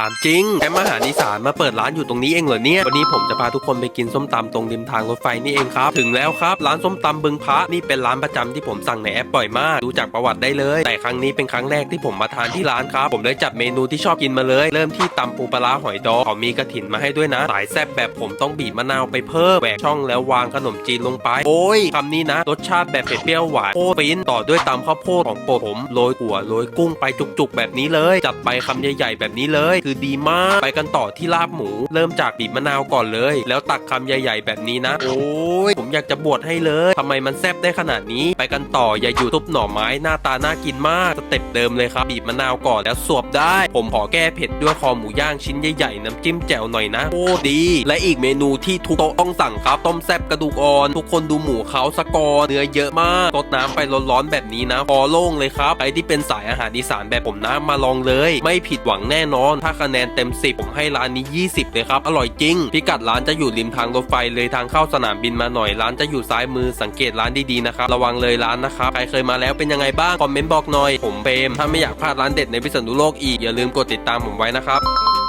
ถามจริงแอมอาหารอีสานมาเปิดร้านอยู่ตรงนี้เองเหรอเนี่ย วันนี้ผมจะพาทุกคนไปกินส้มตำตรงริมทางรถไฟนี่เองครับ ถึงแล้วครับ ร้านส้มตำบึงพระนี่เป็นร้านประจำที่ผมสั่งในแอปบ่อยมาก ดูจากประวัติได้เลย แต่ครั้งนี้เป็นครั้งแรกที่ผมมาทานที่ร้านครับ ผมเลยจัดเมนูที่ชอบกินมาเลย เริ่มที่ตำปูปลาหอยดองเขามีกระถินมาให้ด้วยนะ สายแซ่บแบบผมต้องบีบมะนาวไปเพิ่มแหวกช่องแล้ววางขนมจีนลงไป โอ้ยคำนี้นะ รสชาติแบบเผ็ดเปรี้ยวหวานโคตรฟินต่อด้วยตำข้าวโพดของโปรดผมโรยหัวโรยกุ้งไปจุกๆ แบบนี้เลย จัดไปคำใหญ่ ๆ แบบนี้เลยคือดีมาก ไปกันต่อที่ลาบหมู เริ่มจากบีบมะนาวก่อนเลย แล้วตักคำใหญ่ ๆ แบบนี้นะ โอ้ยผมอยากจะบวชให้เลยทำไมมันแซ่บได้ขนาดนี้ ไปกันต่ออย่าอยู่ทุบหน่อไม้หน้าตาน่ากินมากสเต็ปเดิมเลยครับบีบมะนาวก่อนแล้วสวบได้ ผมขอแก้เผ็ดด้วยคอหมูย่างชิ้นใหญ่ๆน้ำจิ้มแจ่วหน่อยนะโอ้ดี และอีกเมนูที่ทุกโต๊ะต้องสั่งครับต้มแซ่บกระดูกอ่อน ทุกคนดูหมูเขาสกอร์เนื้อเยอะมากรดน้ำไปร้อนๆแบบนี้นะพอโล่งเลยครับใครที่เป็นสายอาหารอีสานแบบผมนะมาลองเลย ไม่ผิดหวังแน่นอนถ้าคะแนนเต็ม 10 ผมให้ร้านนี้ 20 เลยครับ อร่อยจริง พิกัดร้านจะอยู่ริมทางรถไฟเลยทางเข้าสนามบินมาหน่อยร้านจะอยู่ซ้ายมือสังเกตร้านดีๆนะครับระวังเลยร้านนะครับใครเคยมาแล้วเป็นยังไงบ้างคอมเมนต์บอกหน่อย ผมเฟรมถ้าไม่อยากพลาดร้านเด็ดในพิษณุโลกอีกอย่าลืมกดติดตามผมไว้นะครับ